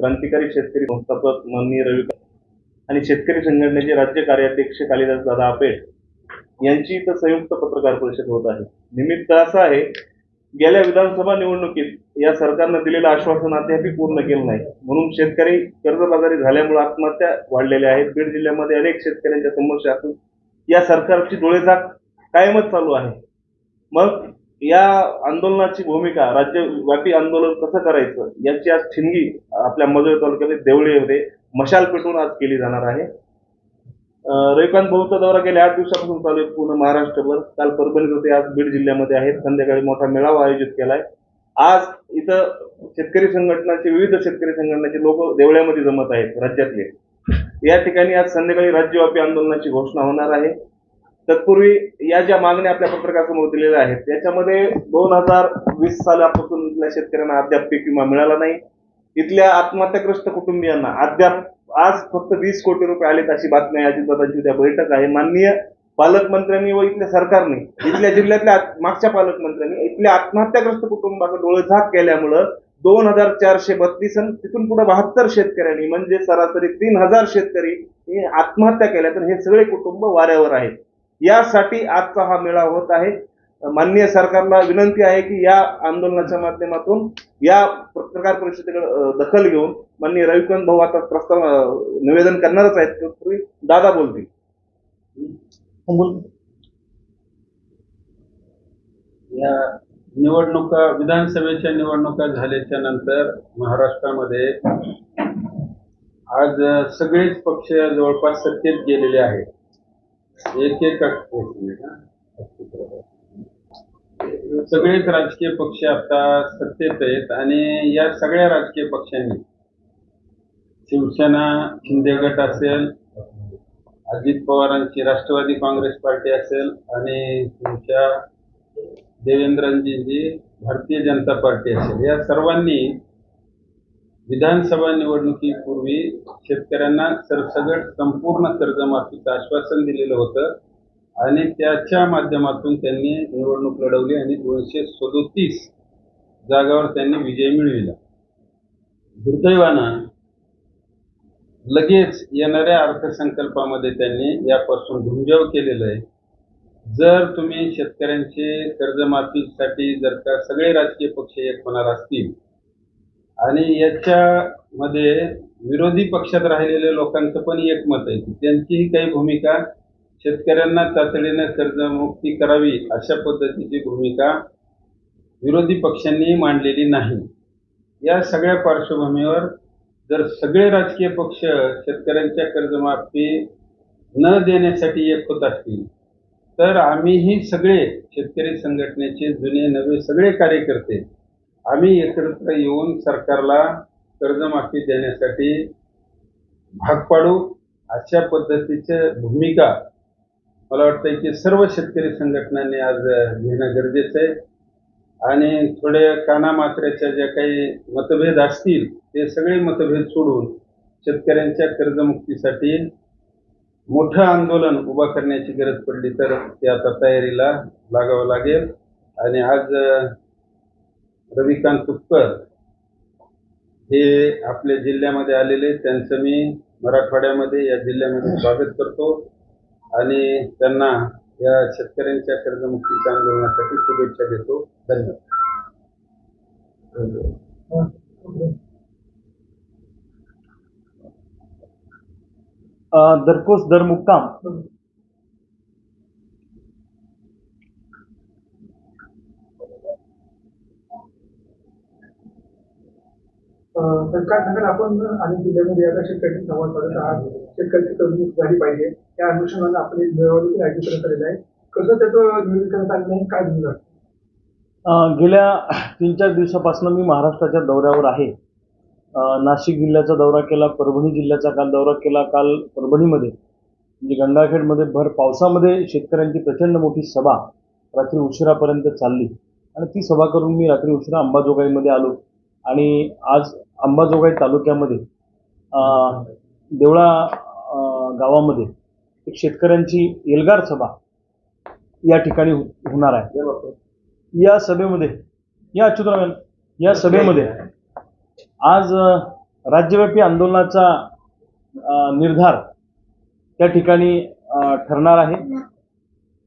क्रांतिकारी शेतकरी संस्थापक माननीय रवी आणि शेतकरी संघटनेचे राज्य कार्याध्यक्ष कालिदास दादा आपेट यांची इथं संयुक्त पत्रकार परिषद होत आहे. निमित्त असं आहे गेल्या विधानसभा निवडणुकीत या सरकारनं दिलेलं आश्वासन अद्यापही पूर्ण केलं नाही. म्हणून शेतकरी कर्जबाजारी झाल्यामुळे आत्महत्या वाढलेल्या आहेत. बीड जिल्ह्यामध्ये अनेक शेतकऱ्यांच्या समस्या असून या सरकारची डोळेझाक कायमच चालू आहे. मग या आंदोलनाची भूमिका राज्यव्यापी आंदोलन कसं करायचं याची आज ठिणगी आपल्या मजूर तालुक्यातील देवळीमध्ये मशाल पेटून आज केली जाणार आहे. रविकांत भाऊचा दौरा गेल्या आठ दिवसापासून चालू आहे पूर्ण महाराष्ट्रभर. काल परभणीत होते आज बीड जिल्ह्यामध्ये आहेत. संध्याकाळी मोठा मेळावा आयोजित केलाय. आज इथं शेतकरी संघटनाचे विविध शेतकरी संघटनाचे लोक देवळ्यामध्ये जमत आहेत राज्यातले. या ठिकाणी आज संध्याकाळी राज्यव्यापी आंदोलनाची घोषणा होणार आहे. तत्पूर्वी या ज्या मागण्या आपल्या पत्रकासमोर दिलेल्या आहेत त्याच्यामध्ये दोन हजार वीस सालापासून इथल्या शेतकऱ्यांना अद्याप पीक विमा मिळाला नाही. इथल्या आत्महत्याग्रस्त कुटुंबियांना अद्याप आज फक्त वीस कोटी रुपये आलेत अशी बातमी आहे. अजितदादांची उद्या बैठक आहे. माननीय पालकमंत्र्यांनी व इथल्या सरकारने इथल्या जिल्ह्यातल्या मागच्या पालकमंत्र्यांनी इथल्या आत्महत्याग्रस्त कुटुंबाकडे डोळेझाक केल्यामुळं दोन हजार चारशे बत्तीस आणि तिथून पुढे बहात्तर शेतकऱ्यांनी म्हणजे सरासरी तीन हजार शेतकरी आत्महत्या केल्या तर हे सगळे कुटुंब वाऱ्यावर आहेत. यासाठी आजचा हा मेळावा होत आहे. माननीय सरकारला विनंती आहे की या आंदोलनाच्या माध्यमातून या पत्रकार परिषदेकडे दखल घेऊन माननीय रविकांत भाऊ आता प्रस्ताव निवेदन करणारच आहेत. तत्पूर्वी दादा बोलतील. या निवडणुका विधानसभेच्या निवडणुका झाल्याच्यानंतर महाराष्ट्रामध्ये आज सगळेच पक्ष जवळपास सत्तेत गेलेले आहेत. एक एक सगळेच राजकीय पक्ष आता सत्तेत आहेत आणि या सगळ्या राजकीय पक्षांनी शिवसेना शिंदे गट असेल अजित पवारांची राष्ट्रवादी काँग्रेस पार्टी असेल आणि तुमच्या देवेंद्रजींची भारतीय जनता पार्टी असेल या सर्वांनी विधानसभा निवडणुकीपूर्वी शेतकऱ्यांना सरसगट संपूर्ण कर्जमाफीचं आश्वासन दिलेलं होतं आणि त्याच्या माध्यमातून त्यांनी निवडणूक लढवली आणि दोनशे सदोतीस जागावर त्यांनी विजय मिळविला. दुर्दैवानं लगेच येणाऱ्या अर्थसंकल्पामध्ये त्यांनी यापासून घुमजाव केलेलं आहे. जर तुम्ही शेतकऱ्यांचे कर्जमाफीसाठी जर का सगळे राजकीय पक्ष एक होणार असतील आणि याच्यामध्ये विरोधी पक्षात राहिलेल्या लोकांचं पण एक मत आहे. की त्यांचीही काही भूमिका शेतकऱ्यांना तातडीनं कर्जमुक्ती करावी अशा पद्धतीची भूमिका विरोधी पक्षांनी मांडलेली नाही. या सगळ्या पार्श्वभूमीवर जर सगळे राजकीय पक्ष शेतकऱ्यांच्या कर्जमाफी न देण्यासाठी एक होत असतील तर आम्हीही सगळे शेतकरी संघटनेचे जुने नवे सगळे कार्यकर्ते आम्ही एकत्र येऊन सरकारला कर्जमाफी देण्यासाठी भाग पाडू. अशा पद्धतीच्या भूमिका मला वाटतं की सर्व शेतकरी संघटनांनी आज घेणं गरजेचं आहे. आणि थोडे कानामात्र्याच्या ज्या काही मतभेद असतील ते सगळे मतभेद सोडून शेतकऱ्यांच्या कर्जमुक्तीसाठी मोठं आंदोलन उभं करण्याची गरज पडली तर ते आता तयारीला लागावं लागेल. आणि आज रविकांत तुपकर हे आपल्या जिल्ह्यामध्ये आलेले त्यांचं मी मराठवाड्यामध्ये या जिल्ह्यामध्ये स्वागत करतो आणि त्यांना या शेतकऱ्यांच्या कर्जमुक्तीच्या आंदोलनासाठी शुभेच्छा देतो. धन्यवाद. अं, दर दरमुक्काम. सरकार तर काय सांगाल आपण आणि जिल्ह्यामध्ये आता शेतकऱ्यांशी संवाद साधत आहात. शेतकऱ्याची कर्जमुक्ती झाली पाहिजे. त्या अनुषंगाने आपण एक मेळावा आयोजित आहे. कसं त्याचं नियोजन करण्यात आहे? काय झालं गेल्या तीन चार दिवसापासून मी महाराष्ट्राच्या दौऱ्यावर आहे. नाशिक जिल्ह्याचा दौरा केला परभणी जिल्ह्याचा काल दौरा केला. काल परभणीमध्ये म्हणजे गंगाखेडमध्ये भर पावसामध्ये शेतकऱ्यांची प्रचंड मोठी सभा रात्री उशिरापर्यंत चालली. आणि ती सभा करून मी रात्री उशिरा अंबाजोगाईमध्ये आलो. आणि आज अंबाजोगाई तालुक्यामध्ये देवळा गावामध्ये एक शेतकऱ्यांची एल्गार सभा या ठिकाणी हो-, होणार आहे. या सभेमध्ये या अच्युतराव या सभेमध्ये आज राज्यव्यापी आंदोलनाचा निर्धार त्या ठिकाणी ठरणार आहे.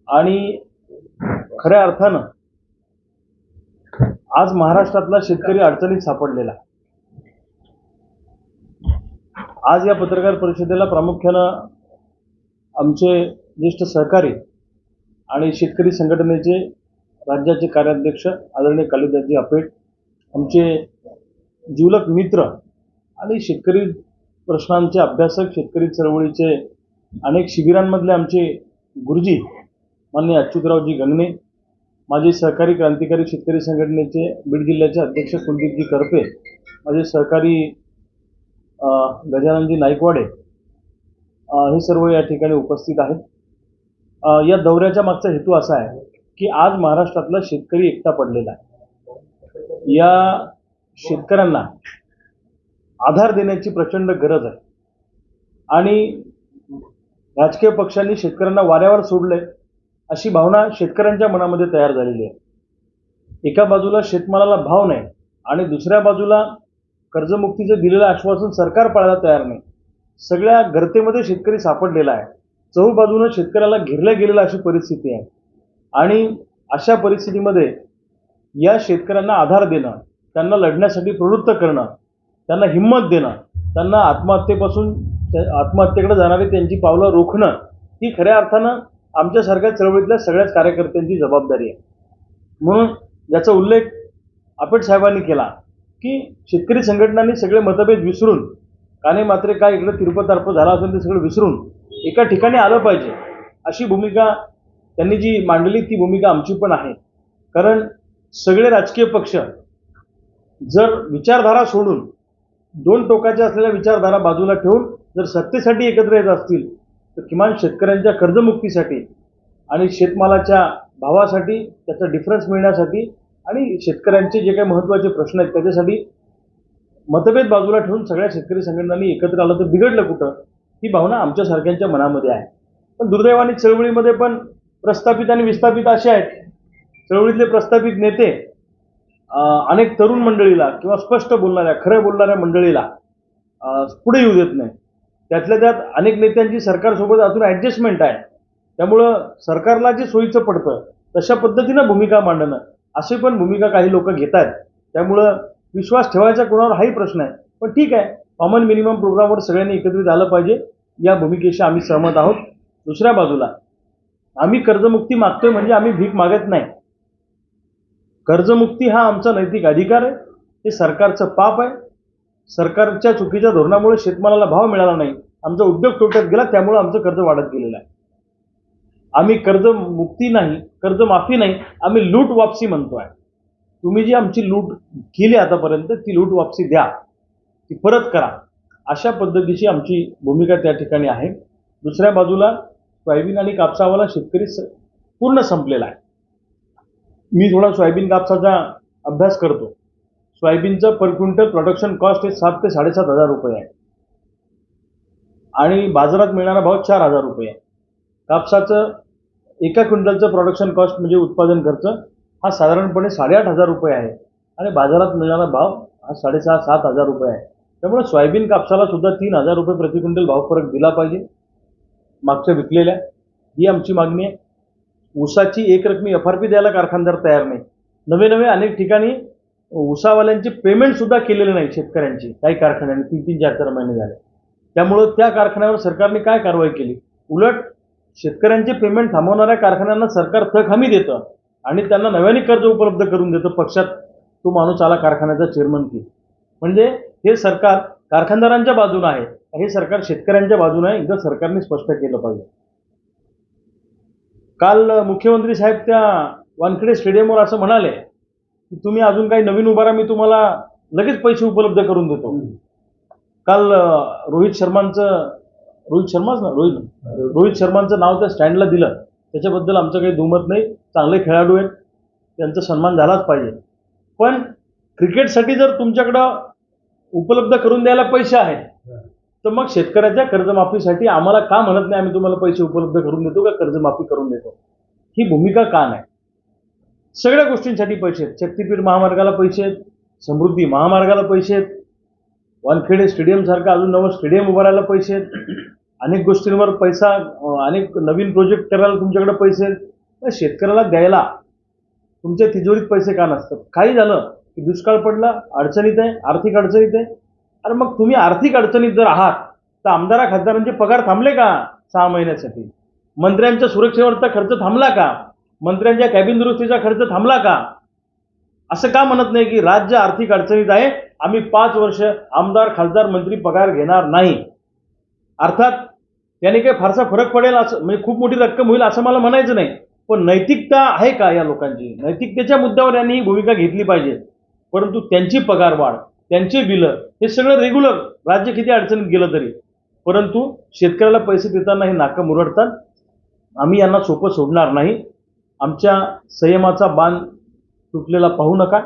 आणि खऱ्या अर्थानं आज महाराष्ट्रातला शेतकरी अडचणीत सापडलेला. आज या पत्रकार परिषदेला प्रामुख्यानं आमचे ज्येष्ठ सहकारी आणि शेतकरी संघटनेचे राज्याचे कार्याध्यक्ष आदरणीय कालिदासजी आपेट आमचे जिवलक मित्र आणि शेतकरी प्रश्नांचे अभ्यासक शेतकरी चळवळीचे अनेक शिबिरांमधले आमचे गुरुजी माननीय अच्युतरावजी गंगणे माझे सहकारी क्रांतिकारी शेतकरी संघटनेचे बीड जिल्ह्याचे अध्यक्ष कुलदीपजी करपे माझे सहकारी गजाननजी नाईकवाडे हे सर्व या ठिकाणी उपस्थित आहेत. या दौऱ्याच्या मागचा हेतू असा आहे की आज महाराष्ट्रातला शेतकरी एकटा पडलेला आहे. या शेतकऱ्यांना आधार देण्याची प्रचंड गरज आहे. आणि राजकीय पक्षांनी शेतकऱ्यांना वाऱ्यावर सोडलं आहे अशी भावना शेतकऱ्यांच्या मनामध्ये तयार झालेली आहे. एका बाजूला शेतमालाला भाव नाही आणि दुसऱ्या बाजूला कर्जमुक्तीचं दिलेलं आश्वासन सरकार पाळायला तयार नाही. सगळ्या गर्तेमध्ये शेतकरी सापडलेला आहे. चहूबाजूनं शेतकऱ्याला घेरल्या गेलेला अशी परिस्थिती आहे. आणि अशा परिस्थितीमध्ये या शेतकऱ्यांना आधार देणं त्यांना लढण्यासाठी प्रवृत्त करणं त्यांना हिंमत देणं त्यांना आत्महत्येपासून त्या- आत्महत्येकडे जाणारी त्यांची पावलं रोखणं ही खऱ्या अर्थानं आमच्यासारख्या चळवळीतल्या सगळ्याच कार्यकर्त्यांची जबाबदारी आहे. म्हणून याचा उल्लेख आपेट साहेबांनी केला की शेतकरी संघटनांनी सगळे मतभेद विसरून काने मात्रे काय इकडे तिरुपतार्प झाला असेल ते सगळं विसरून एका ठिकाणी आलं पाहिजे अशी भूमिका त्यांनी जी मांडली ती भूमिका आमची पण आहे. कारण सगळे राजकीय पक्ष जर विचारधारा सोडून दोन टोकाच्या असलेल्या विचारधारा बाजूला ठेवून जर सत्तेसाठी एकत्र येत असतील तर किमान शेतकऱ्यांच्या कर्जमुक्तीसाठी आणि शेतमालाच्या भावासाठी त्याचा डिफरन्स मिळण्यासाठी आणि शेतकऱ्यांचे जे काही महत्त्वाचे प्रश्न आहेत त्याच्यासाठी मतभेद बाजूला ठेवून सगळ्या शेतकरी संघटनांनी एकत्र आलं तर बिघडलं कुठं? ही भावना आमच्यासारख्यांच्या मनामध्ये आहे. पण दुर्दैवाने चळवळीमध्ये पण प्रस्थापित आणि विस्थापित असे आहेत. चळवळीतले प्रस्थापित नेते अनेक तरुण मंडळीला किंवा स्पष्ट बोलणाऱ्या खरं बोलणाऱ्या मंडळीला पुढे येऊ देत नाही त्यातल्या त्यात अनेक नेत्यांची सरकारसोबत अजून ॲडजस्टमेंट आहे. त्यामुळं सरकारला जे सोयीचं पडतं तशा पद्धतीनं भूमिका मांडणं अशी पण भूमिका काही लोक घेत आहेत त्यामुळं विश्वास ठेवायचा कोणावर हाही प्रश्न आहे. पण ठीक आहे कॉमन मिनिमम प्रोग्रामवर सगळ्यांनी एकत्रित आलं पाहिजे. या भूमिकेशी आम्ही सहमत आहोत. दुसऱ्या बाजूला आम्ही कर्जमुक्ती मागतोय म्हणजे आम्ही भीक मागत नाही. कर्जमुक्ती हा आमचा नैतिक अधिकार आहे. हे सरकारचं पाप आहे. सरकारच्या चुकीच्या धोरणामुळे शेतमालाला भाव मिळाला नाही. आमचा उद्योग तोट्यात गेला त्यामुळे आमचं कर्ज वाढत गेलेलं आहे. आम्ही कर्ज मुक्ती नाही कर्जमाफी नाही आम्ही लूट वापसी म्हणतो आहे तुम्ही जी आमची लूट केली आतापर्यंत ती लूट वापसी द्या. ती परत करा. अशा पद्धतीची आमची भूमिका त्या ठिकाणी आहे. दुसऱ्या बाजूला सोयाबीन आणि कापसावाला शेतकरी स पूर्ण संपलेला आहे. मी थोडा सोयाबीन कापसाचा अभ्यास करतो. सोयाबीनचं पर क्विंटल प्रोडक्शन कॉस्ट हे सात ते साडेसात हजार रुपये आहे. आणि बाजारात मिळणारा भाव चार हजार रुपये आहे. कापसाचं एका क्विंटलचं प्रोडक्शन कॉस्ट म्हणजे उत्पादन खर्च हा साधारणपणे साडेआठ हजार रुपये आहे. आणि बाजारात मिळणारा भाव हा साडेसहा सात हजार रुपये आहे. त्यामुळे सोयाबीन कापसाला सुद्धा तीन हजार रुपये प्रति क्विंटल भाव फरक दिला पाहिजे. मागच्या विकलेल्या ही आमची मागणी आहे. ऊसाची एक रकमी एफ आर पी द्यायला कारखानदार तयार नाही. नवे नवे अनेक ठिकाणी उसावाल्यांचे पेमेंट सुद्धा केलेले नाही शेतकऱ्यांची. काही कारखान्यांनी तीन तीन चार चार महिने झाले. त्यामुळं त्या कारखान्यावर सरकारने काय कारवाई केली? उलट शेतकऱ्यांचे पेमेंट थांबवणाऱ्या कारखान्यांना सरकार थक हमी देतं आणि त्यांना नव्याने कर्ज उपलब्ध करून देतं. पक्षात तो माणूस आला कारखान्याचा चेअरमन की. म्हणजे हे सरकार कारखानदारांच्या बाजूने आहे. हे सरकार शेतकऱ्यांच्या बाजूने आहे. एकदा सरकारने स्पष्ट केलं पाहिजे. काल मुख्यमंत्री साहेब त्या वानखेडे स्टेडियमवर असं म्हणाले की तुम्ही अजून काही नवीन उभारा मी तुम्हाला लगेच पैसे उपलब्ध करून देतो. काल रोहित शर्मांचं रोहित शर्माच ना? रोहित? रोहित शर्मांचं नाव त्या स्टँडला दिलं. त्याच्याबद्दल आमचं काही दुमत नाही. चांगले खेळाडू आहेत. त्यांचा सन्मान झालाच पाहिजे. पण क्रिकेटसाठी जर तुमच्याकडं उपलब्ध करून द्यायला पैसे आहेत तर मग शेतकऱ्याच्या कर्जमाफीसाठी आम्हाला का म्हणत नाही आम्ही तुम्हाला पैसे उपलब्ध करून देतो का कर्जमाफी करून देतो? ही भूमिका का नाही? सगळ्या गोष्टींसाठी पैसे आहेत. शक्तीपीठ महामार्गाला पैसे आहेत समृद्धी महामार्गाला पैसे आहेत वानखेडे स्टेडियमसारखा अजून नवं स्टेडियम उभारायला पैसे आहेत. अनेक गोष्टींवर पैसा अनेक नवीन प्रोजेक्ट करायला तुमच्याकडे पैसे आहेत. पण शेतकऱ्याला द्यायला तुमच्या तिजोरीत पैसे का नसतात? काही झालं की दुष्काळ पडला अडचणीत आहे आर्थिक अडचणीत आहे. अरे मग तुम्ही आर्थिक अडचणीत जर आहात तर आमदारा खासदारांचे पगार थांबले का सहा महिन्यासाठी? मंत्र्यांच्या सुरक्षेवरचा खर्च थांबला का? मंत्र्यांच्या कॅबिन दुरुस्तीचा खर्च थांबला का? असं का म्हणत नाही की राज्य आर्थिक अडचणीत आहे? आम्ही पाच वर्ष आमदार खासदार मंत्री पगार घेणार नाही. अर्थात त्याने काही फारसा फरक पडेल असं म्हणजे खूप मोठी रक्कम होईल असं मला म्हणायचं नाही. पण नैतिकता आहे का या लोकांची? नैतिकतेच्या मुद्द्यावर यांनी ही भूमिका घेतली पाहिजे. परंतु त्यांची पगार वाढ त्यांचे बिलं हे सगळं रेग्युलर राज्य किती अडचणीत गेलं तरी. परंतु शेतकऱ्याला पैसे देताना हे नाकं मुरडतात. आम्ही यांना सोपं सोडणार नाही. आमच्या संयमाचा बांध तुटलेला पाहू नका.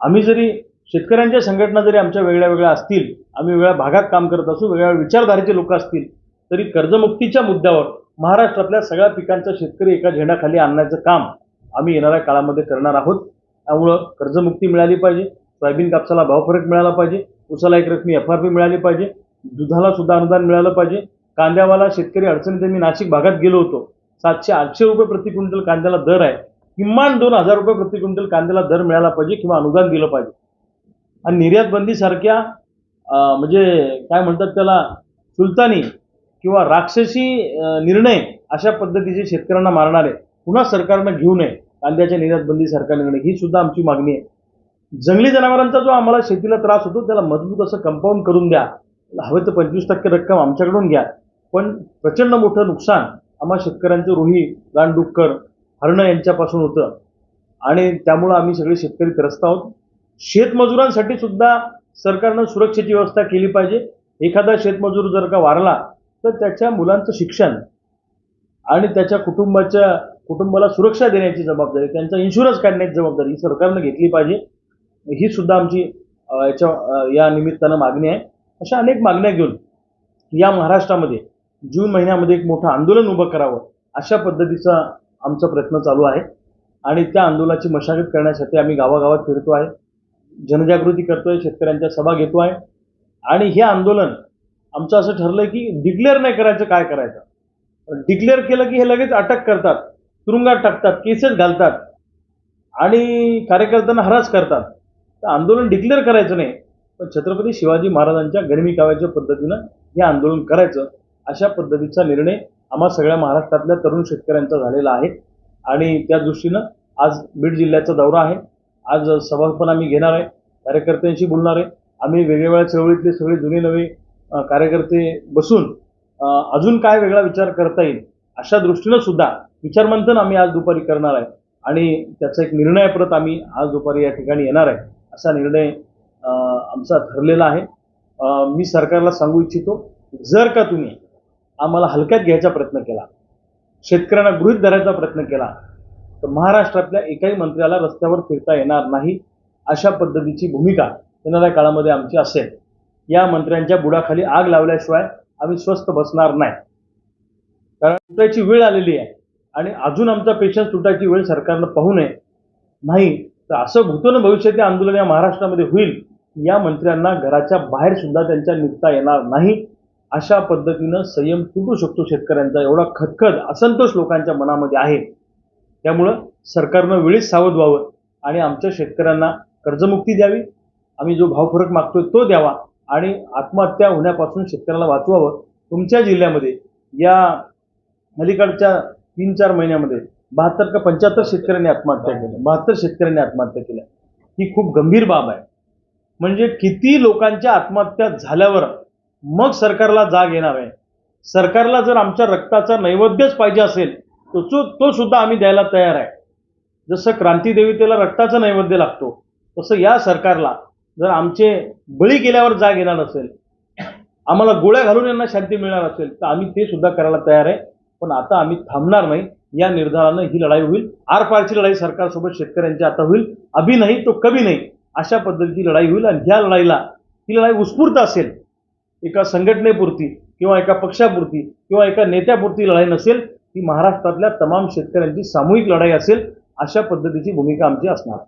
आम्ही जरी शेतकऱ्यांच्या संघटना जरी आमच्या वेगळ्या वेगळ्या असतील आम्ही वेगळ्या भागात काम करत असू वेगळ्या विचारधारेचे लोक असतील तरी कर्जमुक्तीच्या मुद्द्यावर महाराष्ट्रातल्या सगळ्या पिकांचा शेतकरी एका झेंडाखाली आणण्याचं काम आम्ही येणाऱ्या काळामध्ये करणार आहोत. त्यामुळं कर्जमुक्ती मिळाली पाहिजे सोयाबीन कापसाला भावफरक मिळाला पाहिजे उसाला एक रकमी एफ आर पी मिळाली पाहिजे दुधाला सुद्धा अनुदान मिळालं पाहिजे. कांद्यावाला शेतकरी अडचणीत मी नाशिक भागात गेलो होतो. सातशे आठशे रुपये प्रति क्विंटल कांद्याला दर आहे. किमान दोन हजार रुपये प्रति क्विंटल कांद्याला दर मिळाला पाहिजे किंवा अनुदान दिलं पाहिजे. आणि निर्यात बंदीसारख्या म्हणजे काय म्हणतात त्याला सुलतानी किंवा राक्षसी निर्णय अशा पद्धतीचे शेतकऱ्यांना मारणारे पुन्हा सरकारनं घेऊ नये कांद्याच्या निर्यात बंदीसारखा निर्णय. ही सुद्धा आमची मागणी आहे. जंगली जनावरांचा जो आम्हाला शेतीला त्रास होतो त्याला मजबूत असं कंपाऊंड करून द्या. हवे तर पंचवीस टक्के रक्कम आमच्याकडून घ्या. पण प्रचंड मोठं नुकसान आम्हा शेतकऱ्यांचं रोही गांडुक्कर हरणं यांच्यापासून होतं. आणि त्यामुळं आम्ही सगळे शेतकरी त्रस्त आहोत. शेतमजुरांसाठी सुद्धा सरकारनं सुरक्षेची व्यवस्था केली पाहिजे. एखादा शेतमजूर जर का वारला तर त्याच्या मुलांचं शिक्षण आणि त्याच्या कुटुंबाच्या कुटुंबाला सुरक्षा देण्याची जबाबदारी त्यांचा इन्शुरन्स काढण्याची जबाबदारी ही सरकारनं घेतली पाहिजे. ही सुद्धा आमची याच्या या निमित्तानं मागणी आहे. अशा अनेक मागण्या घेऊन या महाराष्ट्रामध्ये जून महिन्यामध्ये एक मोठं आंदोलन उभं करावं अशा पद्धतीचा आमचा प्रयत्न चालू आहे. आणि त्या आंदोलनाची मशागत करण्यासाठी आम्ही गावागावात फिरतो आहे. जनजागृती करतोय शेतकऱ्यांच्या सभा घेतो आहे. आणि हे आंदोलन आमचं असं ठरलंय की डिक्लेअर नाही करायचं काय करायचं? डिक्लेअर केलं की हे लगेच अटक करतात तुरुंगात टाकतात केसेस घालतात आणि कार्यकर्त्यांना हरास करतात. तर आंदोलन डिक्लेअर करायचं नाही. पण छत्रपती शिवाजी महाराजांच्या गरमी काव्याच्या पद्धतीनं हे आंदोलन करायचं. अशा पद्धतीचा निर्णय आम्हा सगळ्या महाराष्ट्रातल्या तरुण शेतकऱ्यांचा झालेला आहे. आणि त्या दृष्टीनं आज बीड जिल्ह्याचा दौरा आहे. आज सभा पण आम्ही घेणार आहे. कार्यकर्त्यांशी बोलणार आहे. आम्ही वेगवेगळ्या चळवळीतले सगळे जुने नवे कार्यकर्ते बसून अजून काय वेगळा विचार करता येईल अशा दृष्टीनं सुद्धा विचारमंथन आम्ही आज दुपारी करणार आहे. आणि त्याचा एक निर्णय परत आम्ही आज दुपारी या ठिकाणी येणार आहे. असा निर्णय आमचा ठरलेला आहे. मी सरकारला सांगू इच्छितो जर का तुम्ही आम्हाला हलक्यात घ्यायचा प्रयत्न केला. शेतकऱ्यांना गृहित धरायचा प्रयत्न केला. तर महाराष्ट्रातल्या एकाही मंत्र्याला रस्त्यावर फिरता येणार नाही अशा पद्धतीची भूमिका येणाऱ्या काळामध्ये आमची असेल. या मंत्र्यांच्या बुडाखाली आग लावल्याशिवाय आम्ही स्वस्थ बसणार नाही. कारण तुटायची वेळ आलेली आहे आणि अजून आमचा पेशन्स तुटायची वेळ सरकारनं पाहू नये. नाही तर असं भूतोन भविष्यातील आंदोलन या महाराष्ट्रामध्ये होईल या मंत्र्यांना घराच्या बाहेर सुद्धा त्यांच्या निघता येणार नाही. अशा पद्धतीनं संयम तुटू शकतो शेतकऱ्यांचा. एवढा खतखत असंतोष लोकांच्या मनामध्ये आहे. त्यामुळं सरकारनं वेळीच सावध व्हावं आणि आमच्या शेतकऱ्यांना कर्जमुक्ती द्यावी. आम्ही जो भावफरक मागतोय तो द्यावा आणि आत्महत्या होण्यापासून शेतकऱ्याला वाचवावं. तुमच्या जिल्ह्यामध्ये या अलीकडच्या तीन चार महिन्यामध्ये बहात्तर का पंच्याहत्तर शेतकऱ्यांनी आत्महत्या केल्या. बहात्तर शेतकऱ्यांनी आत्महत्या केल्या. ही खूप गंभीर बाब आहे. म्हणजे किती लोकांच्या आत्महत्या झाल्यावर मग सरकारला जाग येणार आहे. सरकारला जर आमच्या रक्ताचा नैवेद्यच पाहिजे असेल तो तो- तो सुद्धा आम्ही द्यायला तयार आहे. जसं क्रांतीदेवतेला रक्ताचा नैवेद्य लागतो तसं या सरकारला जर आमचे बळी गेल्यावर जाग येणार असेल आम्हाला गोळ्या घालून यांना शांती मिळणार असेल तर आम्ही ते सुद्धा करायला तयार आहे. पण आता आम्ही थांबणार नाही. या निर्धारानं ही लढाई होईल. आरपारची लढाई सरकारसोबत शेतकऱ्यांची आता होईल. अभि नाही तो कभी नाही. अशा पद्धतीची लढाई होईल. आणि ह्या लढाईला ही लढाई उत्स्फूर्त असेल. एका संघटनेपुरती किंवा एका पक्षापुरती किंवा एका नेत्यापुरती लढाई नसेल ती महाराष्ट्रातल्या तमाम शेतकऱ्यांची सामूहिक लढाई असेल अशा पद्धतीची भूमिका आमची असणार.